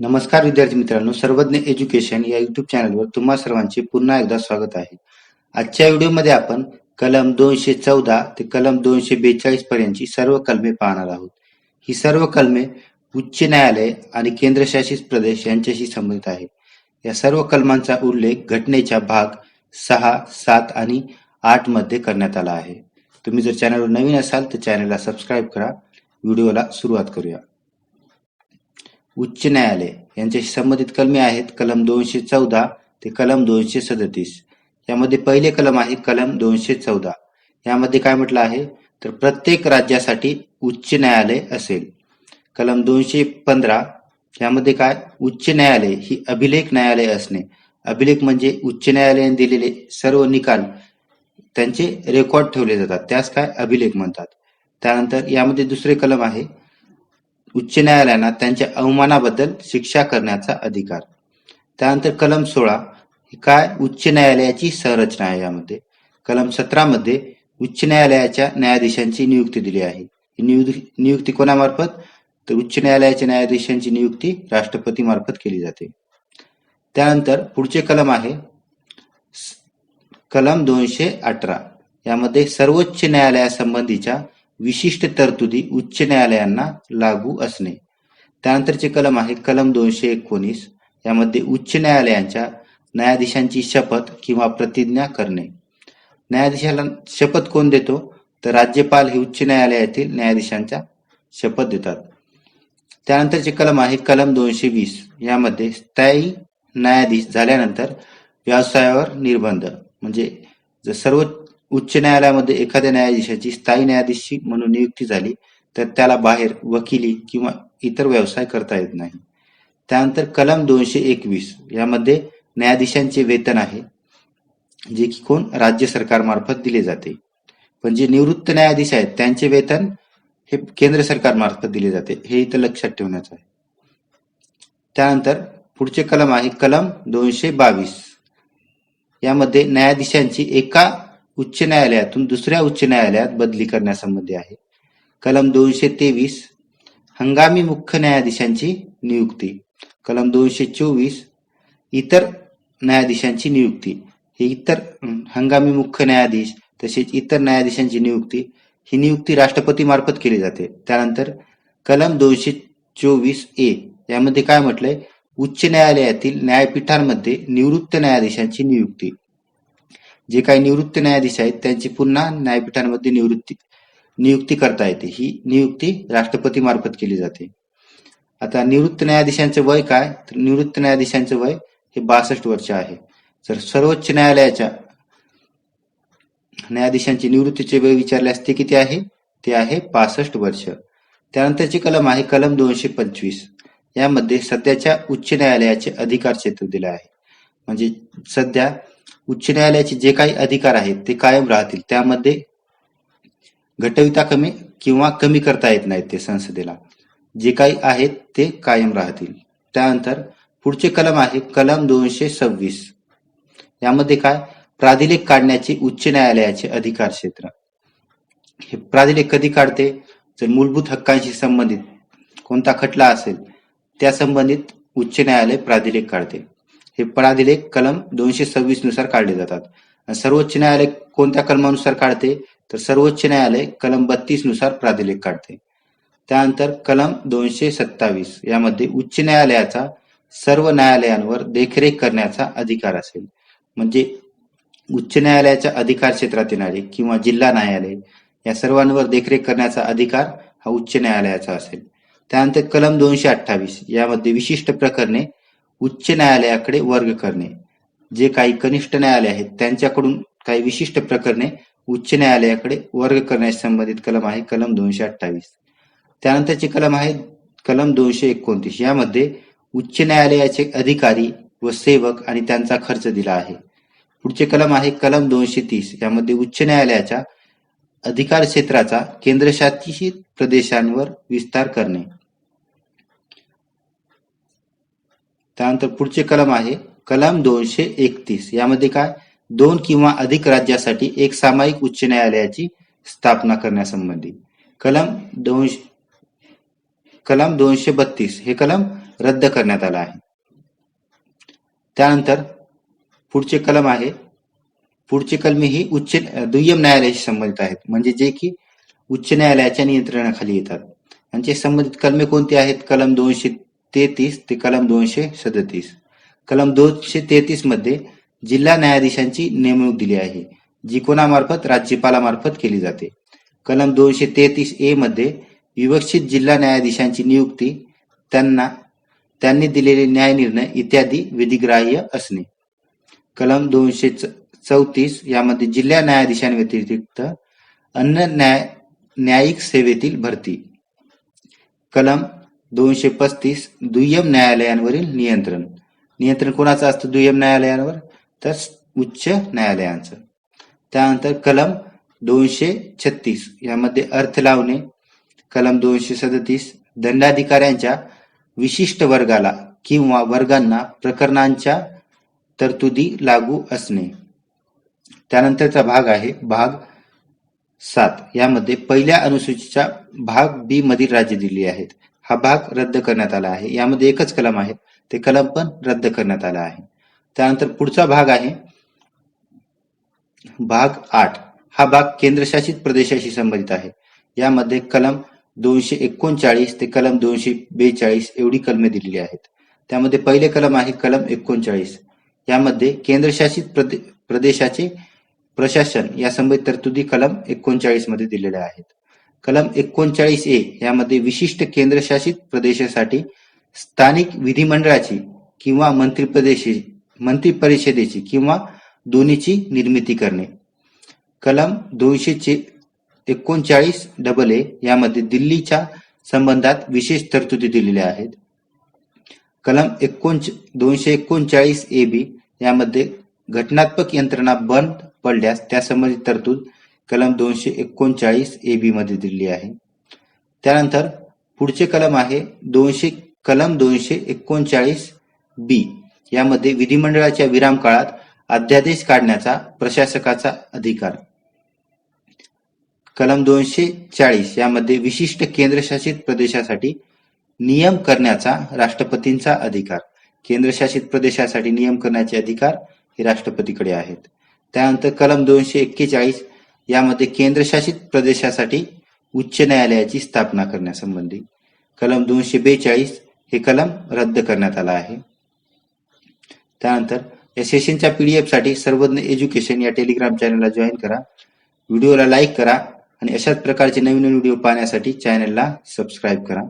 नमस्कार विद्यार्थी मित्रांनो सर्वज्ञ एज्युकेशन या युट्यूब चॅनलवर तुम्हा सर्वांचे पुन्हा एकदा स्वागत आहे. आजच्या व्हिडिओमध्ये आपण कलम दोनशे चौदा ते कलम दोनशे बेचाळीस पर्यंतची सर्व कलमे पाहणार आहोत. ही सर्व कलमे उच्च न्यायालय आणि केंद्रशासित प्रदेश यांच्याशी संबंधित आहे या सर्व कलमांचा उल्लेख घटनेच्या भाग सहा सात आणि आठमध्ये करण्यात आला आहे. तुम्ही जर चॅनलवर नवीन असाल तर चॅनलला सबस्क्राईब करा. व्हिडिओला सुरुवात करूया. उच्च न्यायालय. यांच्याशी संबंधित कलमे आहेत. कलम दोनशे चौदा ते कलम दोनशे सदतीस. यामध्ये पहिले कलम आहे कलम दोनशे चौदा. यामध्ये काय म्हटलं आहे? तर प्रत्येक राज्यासाठी उच्च न्यायालय असेल. कलम दोनशे पंधरा. यामध्ये काय? उच्च न्यायालय ही अभिलेख न्यायालय असणे. अभिलेख म्हणजे उच्च न्यायालयाने दिलेले सर्व निकाल त्यांचे रेकॉर्ड ठेवले जातात. त्यास काय? अभिलेख म्हणतात. त्यानंतर यामध्ये दुसरे कलम आहे. उच्च न्यायालयाला त्यांच्या अवमानाबद्दल शिक्षा करण्याचा अधिकार. त्यानंतर कलम सोळा काय उच्च न्यायालयाची संरचना आहे यामध्ये. कलम सतरा मध्ये उच्च न्यायालयाच्या न्यायाधीशांची नियुक्ती दिली आहे. ही नियुक्ती नियुक्ती कोणामार्फत? तर उच्च न्यायालयाच्या न्यायाधीशांची नियुक्ती राष्ट्रपती मार्फत केली जाते. त्यानंतर पुढचे कलम आहे. कलम दोनशे अठरा. यामध्ये सर्वोच्च न्यायालयासंबंधीच्या विशिष्ट तरतुदी उच्च न्यायालयांना लागू असणे. त्यानंतरचे कलम आहे कलम दोनशे एकोणीस. यामध्ये उच्च न्यायालयांच्या न्यायाधीशांची शपथ किंवा प्रतिज्ञा करणे. न्यायाधीशाला शपथ कोण देतो? तर राज्यपाल हे उच्च न्यायालयातील न्यायाधीशांच्या शपथ देतात. त्यानंतरचे कलम आहे कलम दोनशे वीस. यामध्ये स्थायी न्यायाधीश झाल्यानंतर व्यवसायावर निर्बंध. म्हणजे जर सर्वोच्च उच्च न्यायालयामध्ये एखाद्या न्यायाधीशाची स्थायी न्यायाधीश म्हणून नियुक्ती झाली तर त्याला बाहेर वकिली किंवा इतर व्यवसाय करता येत नाही. त्यानंतर कलम दोनशे एकवीस यामध्ये न्यायाधीशांचे वेतन आहे जे की कोण? राज्य सरकारमार्फत दिले जाते. पण जे निवृत्त न्यायाधीश आहेत त्यांचे वेतन हे केंद्र सरकारमार्फत दिले जाते. हे इथं लक्षात ठेवण्याचं आहे. त्यानंतर पुढचे कलम आहे कलम दोनशे बावीस. यामध्ये न्यायाधीशांची एका उच्च न्यायालयातून दुसऱ्या उच्च न्यायालयात बदली करण्यासंबंधी आहे. कलम दोनशे तेवीस हंगामी मुख्य न्यायाधीशांची नियुक्ती. कलम दोनशे चोवीस इतर न्यायाधीशांची नियुक्ती. हे इतर हंगामी मुख्य न्यायाधीश तसेच इतर न्यायाधीशांची नियुक्ती ही नियुक्ती राष्ट्रपती मार्फत केली जाते. त्यानंतर कलम दोनशे चोवीस ए यामध्ये काय म्हटलंय? उच्च न्यायालयातील न्यायपीठांमध्ये निवृत्त न्यायाधीशांची नियुक्ती. जे काही निवृत्त न्यायाधीश आहेत त्यांची पुन्हा न्यायपीठांमध्ये निवृत्ती नियुक्ती करता येते. ही नियुक्ती राष्ट्रपती मार्फत केली जाते. आता निवृत्त न्यायाधीशांचे वय काय? तर निवृत्त न्यायाधीशांचे वय हे बासष्ट वर्ष आहे. तर सर्वोच्च न्यायालयाच्या न्यायाधीशांची निवृत्तीचे वय विचारल्यास ते किती आहे? ते आहे पासष्ट वर्ष. त्यानंतरचे कलम आहे कलम दोनशे पंचवीस. यामध्ये सध्याच्या उच्च न्यायालयाचे अधिकार क्षेत्र दिले आहे. म्हणजे सध्या उच्च न्यायालयाचे जे काही अधिकार आहेत ते कायम राहतील. त्यामध्ये घटविता कमी किंवा कमी करता येत नाहीत ते संसदेला. जे काही आहेत ते कायम राहतील. त्यानंतर पुढचे कलम आहे कलम दोनशे सव्वीस. यामध्ये काय? प्राधिलेख काढण्याचे उच्च न्यायालयाचे अधिकार क्षेत्र. हे प्राधिलेख कधी काढते? जर मूलभूत हक्कांशी संबंधित कोणता खटला असेल त्या संबंधित उच्च न्यायालय प्राधिलेख काढते. हे प्राधिलेख कलम दोनशे सव्वीसनुसार काढले जातात. सर्वोच्च न्यायालय कोणत्या कलमानुसार काढते? तर सर्वोच्च न्यायालय कलम बत्तीसनुसार प्राधिलेख काढते. त्यानंतर कलम दोनशे सत्तावीस यामध्ये उच्च न्यायालयाचा सर्व न्यायालयांवर देखरेख करण्याचा अधिकार असेल. म्हणजे उच्च न्यायालयाच्या अधिकार क्षेत्रात येणारे किंवा जिल्हा न्यायालय या सर्वांवर देखरेख करण्याचा अधिकार हा उच्च न्यायालयाचा असेल. त्यानंतर कलम दोनशे अठ्ठावीस यामध्ये विशिष्ट प्रकरणे उच्च न्यायालयाकडे वर्ग करणे. जे काही कनिष्ठ न्यायालय आहेत त्यांच्याकडून काही विशिष्ट प्रकरणे उच्च न्यायालयाकडे वर्ग करण्यास संबंधित कलम आहे कलम दोनशे अठ्ठावीस. त्यानंतरचे कलम आहे कलम दोनशे एकोणतीस. यामध्ये उच्च न्यायालयाचे अधिकारी व सेवक आणि त्यांचा खर्च दिला आहे. पुढचे कलम आहे कलम दोनशे तीस. यामध्ये उच्च न्यायालयाच्या अधिकार क्षेत्राचा केंद्रशासित प्रदेशांवर विस्तार करणे. त्यानंतर पुढचे कलम आहे. कलम दोनशे एकतीस. यामध्ये काय? दोन किंवा अधिक राज्यासाठी एक सामायिक उच्च न्यायालयाची स्थापना करण्यासंबंधी. कलम दोनशे कलम दोनशे बत्तीस. हे कलम रद्द करण्यात आला आहे. त्यानंतर पुढचे कलम आहे. पुढचे कलमे ही उच्च दुय्यम न्यायालयाशी संबंधित आहेत. म्हणजे जे की उच्च न्यायालयाच्या नियंत्रणाखाली येतात. यांचे संबंधित कलमे कोणती आहेत? कलम दोनशे तेहतीस ते कलम दोनशे सदतीस. कलम दोनशे तेहतीसमध्ये जिल्हा न्यायाधीशांची नेमणूक दिली आहे जी कोणामार्फत राज्यपालामार्फत केली जाते. कलम दोनशे तेहतीस ए मध्ये विवक्षित जिल्हा न्यायाधीशांची नियुक्ती त्यांना त्यांनी दिलेले न्याय निर्णय इत्यादी विधिग्राह्य असणे. कलम दोनशे चौतीस यामध्ये जिल्हा न्यायाधीशांव्यतिरिक्त अन्य न्याय न्यायिक सेवेतील भरती. कलम दोनशे पस्तीस दुय्यम न्यायालयांवरील नियंत्रण. नियंत्रण कोणाचं असतं दुय्यम न्यायालयांवर? तर उच्च न्यायालयांचं. त्यानंतर कलम दोनशे छत्तीस. यामध्ये अर्थ लावणे. कलम दोनशे सदतीस. दंडाधिकाऱ्यांच्या विशिष्ट वर्गाला किंवा वर्गांना प्रकरणांच्या तरतुदी लागू असणे. त्यानंतरचा भाग आहे भाग सात. यामध्ये पहिल्या अनुसूचीच्या भाग बी मधील राज्य दिली आहेत. हा भाग रद्द करण्यात आला आहे. यामध्ये एकच कलम आहे. ते कलम पण रद्द करण्यात आला आहे. त्यानंतर पुढचा भाग आहे. भाग आठ. हा भाग केंद्रशासित प्रदेशाशी संबंधित आहे. यामध्ये कलम दोनशे एकोणचाळीस ते कलम दोनशे बेचाळीस एवढी कलमे दिलेली आहेत. त्यामध्ये पहिले कलम आहे कलम एकोणचाळीस. यामध्ये केंद्रशासित प्रदे प्रदेशाचे प्रशासन या संबंधित तरतुदी कलम एकोणचाळीसमध्ये दिलेल्या आहेत. कलम एकोणचाळीस ए यामध्ये विशिष्ट केंद्रशासित प्रदेशासाठी स्थानिक विधिमंडळाची किंवा मंत्रिप्रदेशी मंत्री परिषदेची किंवा दोन्हीची निर्मिती करणे. कलम दोनशे एकोणचाळीस डबल ए यामध्ये दिल्लीच्या संबंधात विशेष तरतुदी दिलेल्या आहेत. कलम एकोणच दोनशे एकोणचाळीस ए बी यामध्ये घटनात्मक यंत्रणा बंद पडल्यास त्या संबंधित तरतूद कलम दोनशे एकोणचाळीस ए बी मध्ये दिली आहे. त्यानंतर पुढचे कलम आहे दोनशे कलम दोनशे एकोणचाळीस बी. यामध्ये विधिमंडळाच्या विराम काळात अध्यादेश काढण्याचा प्रशासकाचा अधिकार. कलम दोनशे चाळीस यामध्ये विशिष्ट केंद्रशासित प्रदेशासाठी नियम करण्याचा राष्ट्रपतींचा अधिकार. केंद्रशासित प्रदेशासाठी नियम करण्याचे अधिकार हे राष्ट्रपतीकडे आहेत. त्यानंतर कलम दोनशे एक्केचाळीस यामध्ये केंद्रशासित प्रदेशासाठी उच्च न्यायालयाची स्थापना करण्यासंबंधी कलम दोनशे बेचाळीस हे कलम रद्द करण्यात आला आहे. त्यानंतर या सेशनच्या पीडीएफसाठी सर्वज्ञ एज्युकेशन या टेलिग्राम चॅनलला जॉईन करा. व्हिडिओला लाईक करा आणि अशाच प्रकारचे नवीन व्हिडिओ पाहण्यासाठी चॅनलला सबस्क्राईब करा.